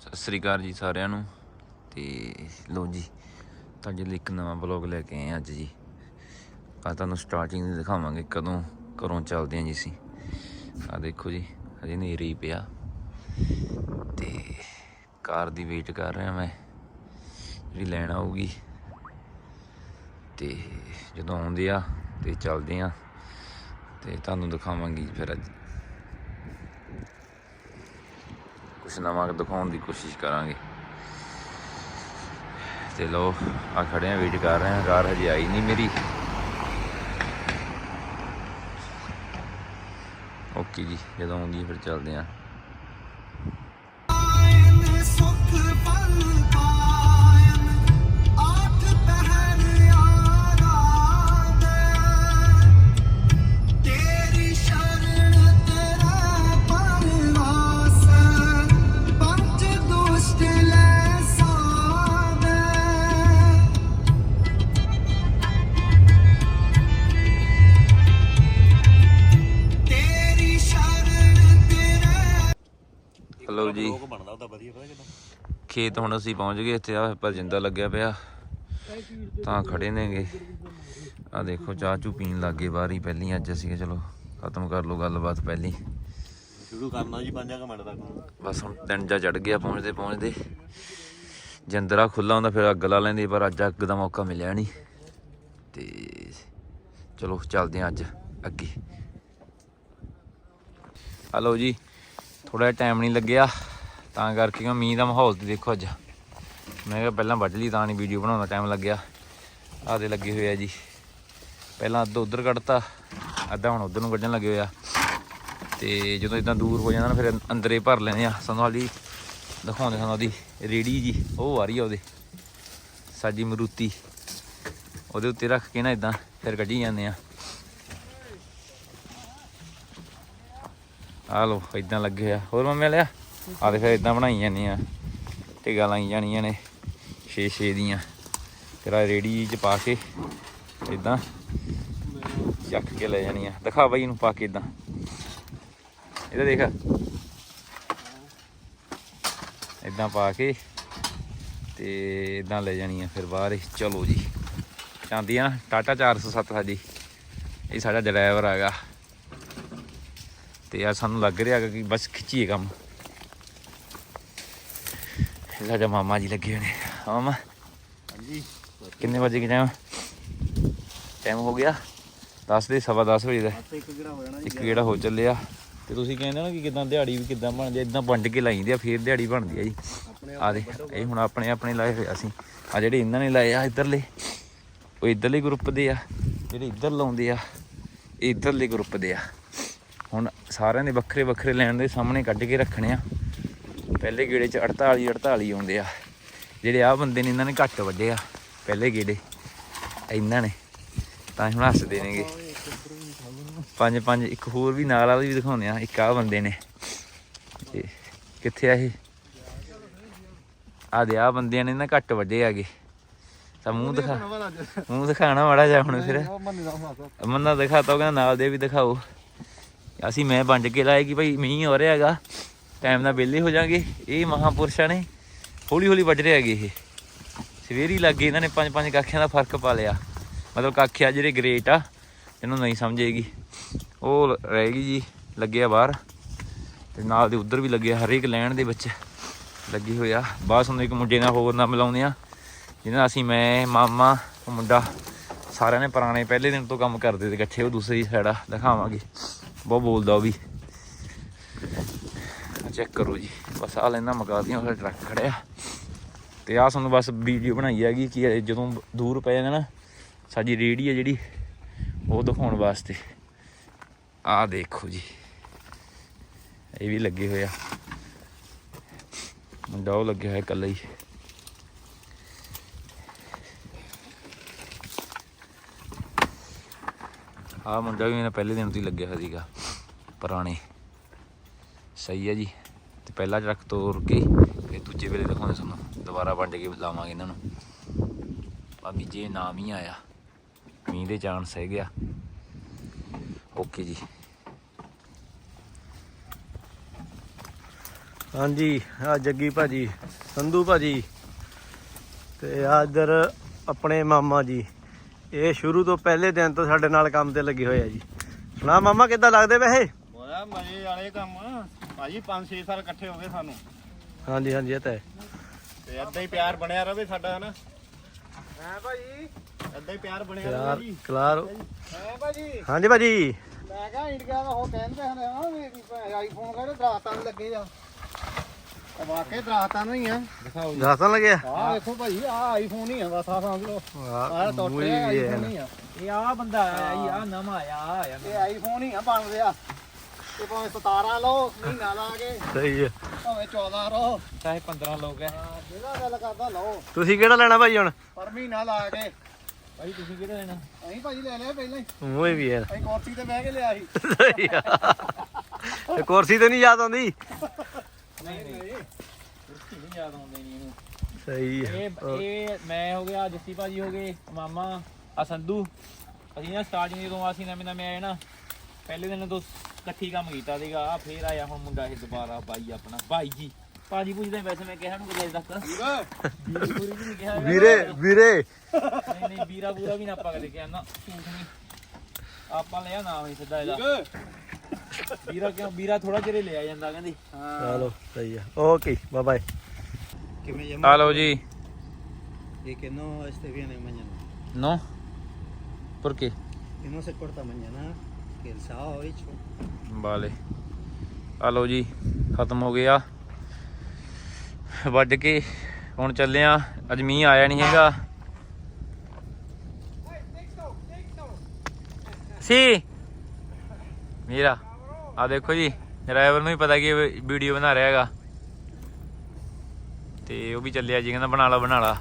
ਸਤਿ ਸ੍ਰੀ ਅਕਾਲ ਜੀ ਸਾਰਿਆਂ ਨੂੰ। ਤੇ ਲੋ ਜੀ, ਤੁਹਾਡੇ ਲਈ ਇੱਕ ਨਵਾਂ ਬਲੌਗ ਲੈ ਕੇ ਆਏ ਹਾਂ ਅੱਜ ਜੀ। ਆ ਤੁਹਾਨੂੰ ਸਟਾਰਟਿੰਗ ਦਿਖਾਵਾਂਗੇ ਕਦੋਂ, ਘਰੋਂ ਚੱਲਦੇ ਹਾਂ ਜੀ ਅਸੀਂ। ਆ ਦੇਖੋ ਜੀ, ਹਜੇ ਨੇਰੀ ਹੀ ਪਿਆ। ਤੇ ਕਾਰ ਦੀ ਵੇਟ ਕਰ ਰਿਹਾ ਮੈਂ, ਜਿਹੜੀ ਲੈਣ ਆਊਗੀ। ਤੇ ਜਦੋਂ ਆਉਂਦੇ ਆ, ਤੇ ਚੱਲਦੇ ਆ ਤੇ ਤੁਹਾਨੂੰ ਦਿਖਾਵਾਂਗੀ ਜੀ ਫਿਰ ਅੱਜ। ਕੁਛ ਨਵਾਂ ਦਿਖਾਉਣ ਦੀ ਕੋਸ਼ਿਸ਼ ਕਰਾਂਗੇ। ਤੇ ਲੋ ਆ ਖੜੇ ਆ ਵੇਟ ਕਰ ਰਹੇ ਆ ਕਾਰ ਹਜੇ ਆਈ ਨਹੀਂ ਮੇਰੀ। ਓਕੇ ਜੀ, ਜਦੋਂ ਆਉਂਦੀ ਫਿਰ ਚੱਲਦੇ ਆ। ਬਣਦਾ ਉਹਦਾ ਵਧੀਆ ਪਤਾ ਕਿਦਾਂ? ਖੇਤ ਹੁਣ ਅਸੀਂ ਪਹੁੰਚ ਗਏ ਇੱਥੇ ਆ ਭਜਿੰਦਾ ਲੱਗਿਆ ਪਿਆ। ਤਾਂ ਖੜੇ ਨੇਗੇ। ਆ ਦੇਖੋ ਚਾਹ ਚੂ ਪੀਣ ਲੱਗੇ ਬਾਹਰ ਹੀ ਪਹਿਲੀ ਅੱਜ ਅਸੀਂ ਕਿਹਾ ਚਲੋ ਖਤਮ ਕਰ ਲਓ ਗੱਲਬਾਤ ਪਹਿਲੀ। ਸ਼ੁਰੂ ਕਰਨਾ ਜੀ 5 ਮਿੰਟ ਤੱਕ। ਬਸ ਹੁਣ ਦਿਨ ਜਾ ਚੜ ਗਿਆ ਪਹੁੰਚਦੇ ਪਹੁੰਚਦੇ। ਜੰਦਰਾ ਖੁੱਲਾ ਹੁੰਦਾ ਫਿਰ ਅੱਗ ਲਾ ਲੈਂਦੇ ਪਰ ਅੱਜ ਅੱਗ ਦਾ ਮੌਕਾ ਮਿਲਿਆ ਨਹੀਂ। ਤੇ ਚਲੋ ਚੱਲਦੇ ਹਾਂ ਅੱਜ ਅੱਗੇ। ਹਲੋ ਜੀ ਥੋੜਾ ਟਾਈਮ ਨਹੀਂ ਲੱਗਿਆ। ਤਾਂ ਕਰਕੇ ਕਿ ਮੀਂਹ ਦਾ ਮਾਹੌਲ ਤੇ ਦੇਖੋ ਅੱਜ। ਮੈਂ ਕਿਹਾ ਪਹਿਲਾਂ ਵੱਢ ਲਈ ਤਾਂ ਨਹੀਂ ਵੀਡੀਓ ਬਣਾਉਣ ਦਾ ਟਾਈਮ ਲੱਗਿਆ। ਆਦੇ ਲੱਗੇ ਹੋਏ ਆ ਜੀ। ਪਹਿਲਾਂ ਅੱਧਾ ਉਧਰ ਕੱਢਤਾ, ਅੱਧਾ ਹੁਣ ਉਧਰ ਨੂੰ ਕੱਢਣ ਲੱਗੇ ਹੋਏ ਆ। ਤੇ ਜਦੋਂ ਇਦਾਂ ਦੂਰ ਹੋ ਜਾਂਦਾ ਨਾ, ਫਿਰ ਅੰਦਰੇ ਭਰ ਲੈਂਦੇ ਆ। ਸਾਨੂੰ ਹਾਲੀ ਦਿਖਾਉਂਦੇ ਸਾਨੂੰ ਉਹਦੀ ਰੇੜੀ ਜੀ, ਉਹ ਆ ਰਹੀ ਆ ਉਹਦੇ। ਸਾਡੀ ਮਰੂਤੀ। ਉਹਦੇ ਉੱਤੇ ਰੱਖ ਕੇ ਨਾ ਇਦਾਂ ਫਿਰ ਕੱਢੀ ਜਾਂਦੇ ਆ। ਆ ਲੋ ਇਦਾਂ ਲੱਗੇ ਆ। ਹੋਰ ਮੰਮੀ ਲਿਆ ਆ ਦੇ ਫਿਰ ਇਦਾਂ ਬਣਾਈ ਜਾਂਦੇ ਆ। ਟਿਗਾ ਲਾਈ ਜਾਣੀਆਂ ਨੇ 6-6 ਦੀਆਂ। ਫਿਰ ਆ ਰੇੜੀ ਚ ਪਾ ਕੇ ਇਦਾਂ ਚੱਕ ਕੇ ਲੈ ਜਾਣੀਆਂ ਦਿਖਾ ਬਾਈ ਇਹਨੂੰ ਪਾ ਕੇ ਇਦਾਂ ਇਹਦਾ ਦੇਖ। ਇਦਾਂ ਪਾ ਕੇ ਤੇ ਇਦਾਂ ਲੈ ਜਾਣੀ ਆ ਫਿਰ ਬਾਹਰ। ਚਲੋ ਜੀ। ਚਾਂਦੀ ਆ ਨਾ ਟਾਟਾ 407 ਸਾਡੀ। ਇਹ ਸਾਡਾ ਡਰਾਈਵਰ ਹੈਗਾ। ਤੇ ਆ ਸਾਨੂੰ ਲੱਗ ਰਿਹਾ ਕਿ ਬਸ ਖਿੱਚੀਏ ਕੰਮ। ਸਾਡਾ ਮਾਮਾ ਜੀ ਲੱਗੇ ਹੋਏ ਨੇ। ਮਾਮਾ। ਹਾਂਜੀ ਕਿੰਨੇ ਵਜੇ ਕਿ ਟਾਈਮ ਹੋ ਗਿਆ। 10 ਦੇ ਸਵਾ 10 ਵਜੇ ਦਾ। ਇੱਕ ਕਿਹੜਾ ਹੋ ਜਾਣਾ ਇੱਕ ਗੇੜਾ ਹੋ ਚੱਲਿਆ। ਤੇ ਤੁਸੀਂ ਕਹਿੰਦੇ ਨਾ ਕਿ ਕਿਦਾਂ ਦਿਹਾੜੀ ਵੀ ਕਿਦਾਂ ਬਣਦੀ ਆ ਇਦਾਂ ਵੰਡ ਕੇ ਲਾਈਦੀ ਆ ਫੇਰ ਦਿਹਾੜੀ ਬਣਦੀ ਆ ਜੀ। ਆ ਦੇ ਇਹ ਹੁਣ ਆਪਣੇ ਆਪਣੇ ਲਾਏ ਹੋਏ ਅਸੀਂ। ਆ ਜਿਹੜੇ ਇਹਨਾਂ ਨੇ ਲਾਏ ਆ ਇੱਧਰਲੇ ਉਹ ਇੱਧਰਲੇ ਗਰੁੱਪ ਦੇ ਆ। ਜਿਹੜੇ ਇੱਧਰ ਲਾਉਂਦੇ ਆ ਇਹ ਇੱਧਰਲੇ ਗਰੁੱਪ ਦੇ ਆ। ਹੁਣ ਸਾਰਿਆਂ ਦੇ ਵੱਖਰੇ ਵੱਖਰੇ ਲੈਣ ਦੇ ਸਾਹਮਣੇ ਕੱਢ ਕੇ ਰੱਖਣੇ ਆ। ਪਹਿਲੇ ਗੇੜੇ ਚ 48 48 ਆਉਂਦੇ ਆ। ਜਿਹੜੇ ਆ ਬੰਦੇ ਨੇ, ਇਹਨਾਂ ਨੇ ਘੱਟ ਵੱਡੇ ਆ, ਪਹਿਲੇ ਗੇੜੇ। ਇਹਨਾਂ ਨੇ, ਤਾਂ ਹੀ ਹੁਣ ਹੱਸਦੇ ਨੇਗੇ। ਪੰਜ ਪੰਜ, ਇੱਕ ਹੋਰ ਵੀ ਨਾਲ ਵਾਲੀ ਵੀ ਦਿਖਾਉਂਦੇ ਆ, ਇੱਕ ਆ ਬੰਦੇ ਨੇ। ਤੇ ਕਿੱਥੇ ਆ ਇਹ? ਆ ਦੇ ਆ ਬੰਦਿਆਂ ਨੇ ਨਾ ਘੱਟ ਵੱਡੇ ਆਗੇ ਤਾਂ ਮੂੰਹ ਦਿਖਾ, ਮੂੰਹ ਦਿਖਾਣਾ ਮਾੜਾ ਜਿਹਾ ਹੁਣ ਫਿਰ। ਮੰਨਾ ਦਿਖਾਤਾ, ਉਹ ਕਹਿੰਦਾ ਨਾਲ ਦੇ ਵੀ ਦਿਖਾਓ। ਅਸੀਂ ਮੈਂ ਵੰਡ ਕੇ ਲਾਇਆ ਕਿ ਭਾਈ ਮੀਂਹ ਹੋ ਰਿਹਾ ਹੈਗਾ। ਟਾਈਮ ਨਾਲ ਵਿਹਲੇ ਹੋ ਜਾਾਂਗੇ। ਇਹ ਮਹਾਪੁਰਸ਼ਾਂ ਨੇ ਹੌਲੀ ਹੌਲੀ ਵੱਢ ਰਹੇ ਹੈਗੇ ਇਹ। ਸਵੇਰੀ ਲੱਗੇ ਇਹਨਾਂ ਨੇ ਪੰਜ ਪੰਜ ਕਾਖਿਆਂ ਦਾ ਫ਼ਰਕ ਪਾ ਲਿਆ। ਮਤਲਬ ਕਾਖਿਆ ਜਿਹੜੇ ਗ੍ਰੇਟ ਆ, ਇਹਨੂੰ ਨਹੀਂ ਸਮਝੇਗੀ ਉਹ ਰਹੇਗੀ ਜੀ, ਲੱਗਿਆ ਬਾਹਰ। ਤੇ ਨਾਲ ਦੇ ਉੱਧਰ ਵੀ ਲੱਗਿਆ, ਹਰੇਕ ਲੈਣ ਦੇ ਵਿੱਚ ਲੱਗੀ ਹੋਇਆ ਬਾਅਦ ਸਾਨੂੰ ਇੱਕ ਮੁੰਡੇ ਨਾਲ ਹੋਰ ਨਾਲ ਮਿਲਾਉਂਦੇ ਆ ਜਿਹਨਾਂ ਨਾਲ ਅਸੀਂ ਮੈਂ, ਮਾਮਾ, ਉਹ ਮੁੰਡਾ ਸਾਰਿਆਂ ਨੇ ਪੁਰਾਣੇ ਪਹਿਲੇ ਦਿਨ ਤੋਂ ਕੰਮ ਕਰਦੇ ਤੇ ਇਕੱਠੇ ਉਹ ਦੂਸਰੀ ਸਾਈਡ ਆ, ਦਿਖਾਵਾਂਗੇ। ਬਹੁਤ ਬੋਲਦਾ ਉਹ ਵੀ। ਚੈੱਕ ਕਰੋ ਜੀ। ਬਸ ਆ ਲੈਣਾ, ਮਗਾ ਦੀਆਂ ਉਹ ਟਰੱਕ ਖੜਿਆ। ਤੇ ਆ ਸਾਨੂੰ ਬਸ ਵੀਡੀਓ ਬਣਾਈ ਹੈਗੀ ਕਿ ਜਦੋਂ ਦੂਰ ਪੈ ਜਾਂਦਾ ਨਾ, ਸਾਡੀ ਰੇੜੀ ਹੈ ਜਿਹੜੀ, ਉਹ ਦਿਖਾਉਣ ਵਾਸਤੇ। ਆ ਦੇਖੋ ਜੀ। ਇਹ ਵੀ ਲੱਗੇ ਹੋਇਆ ਮੁੰਡਾ ਉਹ ਲੱਗਿਆ ਹੋਇਆ ਇਕੱਲਾ ਹੀ। ਆ ਮੁੰਡਾ ਵੀ ਮੇਰਾ ਪਹਿਲੇ ਦਿਨ ਤੋਂ ਹੀ ਲੱਗਿਆ ਹੋਇਆ ਸੀਗਾ, ਪੁਰਾਣੇ। ਸਹੀ ਹੈ ਜੀ। ਤੇ ਪਹਿਲਾ ਟਰੱਕ ਤੋੜ ਕੇ ਫਿਰ ਦੂਜੇ ਵੇਲੇ ਦਿਖਾਉਂਦੇ ਤੁਹਾਨੂੰ। ਦੁਬਾਰਾ ਵੰਡ ਕੇ ਲਾਵਾਂਗੇ ਇਹਨਾਂ ਨੂੰ। ਭਾਬੀ ਜੇ ਨਾਮ ਹੀ ਆਇਆ ਮੀਂਹ ਦੇ ਚਾਂਸ ਹੈਗੇ ਆ। ਓਕੇ ਜੀ। ਹਾਂਜੀ ਆ ਜੱਗੀ ਭਾਜੀ ਸੰਧੂ ਭਾਜੀ ਤੇ ਆ ਇੱਧਰ ਆਪਣੇ ਮਾਮਾ ਜੀ। ਇਹ ਸ਼ੁਰੂ ਤੋਂ ਪਹਿਲੇ ਦਿਨ ਤੋਂ ਸਾਡੇ ਨਾਲ ਕੰਮ ਤੇ ਲੱਗੇ ਹੋਏ ਆ ਜੀ। ਸੁਣਾ ਮਾਮਾ ਕਿੱਦਾਂ ਲੱਗਦੇ ਵੈਸੇ? ਹੋਇਆ ਮਜ਼ੇ ਵਾਲੇ ਕੰਮ। ਭਾਜੀ 5-6 ਸਾਲ ਇਕੱਠੇ ਹੋ ਗਏ ਸਾਨੂੰ। ਹਾਂਜੀ ਹਾਂਜੀ ਇਹ ਤਾਂ ਹੈ। ਤੇ ਏਦਾਂ ਹੀ ਪਿਆਰ ਬਣਿਆ ਰਵੇ ਸਾਡਾ ਹਨਾ? ਹੈ ਭਾਜੀ। ਏਦਾਂ ਹੀ ਪਿਆਰ ਬਣਿਆ ਯਾਰ ਰਵੇ ਜੀ ਕਲਾਰ। ਹੈ ਭਾਜੀ। ਹਾਂਜੀ ਭਾਜੀ। ਮੈਂ ਕਿਹਾ ਇੰਡੀਆ ਦਾ ਉਹ ਕਹਿੰਦੇ ਹਨ ਆ ਵੀ ਆਈਫੋਨ ਕਹਿੰਦੇ ਦਰਾਤਾਂ ਨੂੰ ਲੱਗੇ ਆ। ਤੇ ਵਾਕਈ ਦਰਾਤਾਂ ਨੂੰ ਹੀ ਆ। ਦਿਖਾਓ ਦੱਸਣ ਲੱਗਿਆ ਆਹ ਵੇਖੋ ਭਾਜੀ ਆਹ ਆਈਫੋਨ ਹੀ ਆ ਬਸ ਆ ਸਮਝ ਲਓ। ਆਹ ਆਹ ਟੁੱਟ ਮੂੰਹ ਰਿਹਾ ਵੀ ਹੈ ਆਈਫੋਨ ਹੀ ਆ। ਇਹ ਆ ਬੰਦਾ ਆਇਆ ਜੀ ਆ ਨਵਾਂ ਆਇਆ ਆਇਆ ਇਹ ਆਈਫੋਨ ਹੀ ਆ ਬਣ ਰਿਹਾ ਤੇ ਭਾਵੇਂ 17 ਲਓ ਮਹੀਨਾ ਲਾ ਕੇ। ਸਹੀ ਹੈ। ਭਾਵੇਂ 14 ਲਓ ਚਾਹੇ 15 ਲੋਕ ਹੈ। ਹਾਂ, ਜਿਹੜਾ ਗੱਲ ਕਰਦਾ ਲਓ। ਤੁਸੀਂ ਕਿਹੜਾ ਲੈਣਾ ਭਾਈ ਹੁਣ? ਪਰ ਮਹੀਨਾ ਲਾ ਕੇ। ਭਾਈ ਤੁਸੀਂ ਕਿਹੜਾ ਲੈਣਾ? ਅਸੀਂ ਭਾਜੀ ਲੈ ਲਿਆ ਪਹਿਲਾਂ ਹੀ। ਮੂੰਹ ਵੀ ਹੈ। ਅਸੀਂ ਕੁਰਸੀ ਤੇ ਬਹਿ ਕੇ ਲਿਆ ਸੀ। ਸਹੀ ਆ। ਤੇ ਕੁਰਸੀ ਤੇ ਨਹੀਂ ਯਾਦ ਆਉਂਦੀ? ਨਹੀਂ ਨਹੀਂ। ਕੁਰਸੀ ਨਹੀਂ ਯਾਦ ਆਉਂਦੇ ਨਹੀਂ ਇਹਨੂੰ। ਸਹੀ ਹੈ। ਇਹ ਇਹ ਮੈਂ ਹੋ ਗਿਆ ਜੱਸੀ ਭਾਜੀ ਹੋ ਗਏ ਮਾਮਾ ਆ ਸੰਧੂ। ਅਸੀਂ ਨਾ ਸਟਾਰਟਿੰਗ ਜਦੋਂ ਅਸੀਂ ਨਵੇਂ ਨਵੇਂ ਆਏ ਨਾ ਪਹਿਲੇ ਦਿਨ ਤੋਂ ਇਕੱਠੀ ਕੰਮ ਕੀਤਾ ਸੀਗਾ ਆ ਫੇਰ ਆਇਆ ਹੁਣ ਮੁੰਡਾ ਇਹ ਦੁਬਾਰਾ ਬਾਈ ਆਪਣਾ। ਭਾਈ ਜੀ ਭਾਜੀ ਪੁੱਛਦੇ ਵੈਸੇ ਮੈਂ ਕਿਹਾ ਨੂੰ ਕਦੇ ਤੱਕ? ਵੀਰੇ। ਪੂਰੀ ਵੀ ਨਹੀਂ ਕਿਹਾ ਹੈਗਾ। ਵੀਰੇ ਵੀਰੇ। ਨਹੀਂ ਨਹੀਂ ਵੀਰਾ ਪੂਰਾ ਵੀ ਨਾ ਆਪਾਂ ਕਦੇ ਕਿਹਾ ਨਾ। ਝੂਠ ਨਹੀਂ ਆਪਾਂ ਲਿਆ ਨਾਮ ਹੀ ਸਿੱਧਾ ਇਹਦਾ। ਵੀਰਾ। ਕਿਉਂ ਵੀਰਾ ਥੋੜਾ ਚਿਰ ਹੀ ਲਿਆ ਜਾਂਦਾ ਕਹਿੰਦੀ। ਚਲੋ ਸਹੀ ਆ। ਓਕੇ ਬਾਏ ਬਾਏ ਕਿਵੇਂ ਜੇ ਆ ਲਓ ਜੀ। ਇਹ que no esté bien en mañana ਨੋ? qué que no se corta mañana que el ਬਾਲੇ। ਆ ਲਓ ਜੀ, ਖਤਮ ਹੋ ਗਿਆ। ਵੱਢ ਕੇ ਹੁਣ ਚੱਲੇ ਆ। ਅੱਜ ਮੀਂਹ ਆਇਆ ਨਹੀਂ ਹੈਗਾ। ਸੀ। ਮੇਰਾ। ਆ ਦੇਖੋ ਜੀ, ਡਰਾਈਵਰ ਨੂੰ ਹੀ ਪਤਾ ਕਿ ਵੀਡੀਓ ਬਣਾ ਰਿਹਾ ਹੈਗਾ। ਤੇ ਉਹ ਵੀ ਚੱਲਿਆ ਜੀ, ਕਹਿੰਦਾ ਬਣਾ ਲਾ ਬਣਾ ਲਾ।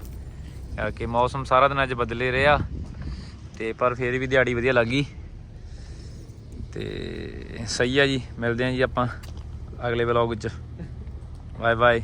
ਕਿ ਮੌਸਮ ਸਾਰਾ ਦਿਨ ਅੱਜ ਬਦਲੇ ਰਿਹਾ। ਤੇ ਪਰ ਫੇਰ ਵੀ ਦਿਹਾੜੀ ਵਧੀਆ ਲੱਗੀ ਤੇ ਸਹੀ ਆ ਜੀ ਮਿਲਦੇ ਆ ਜੀ ਆਪਾਂ ਅਗਲੇ ਵਲੌਗ ਵਿੱਚ ਬਾਏ ਬਾਏ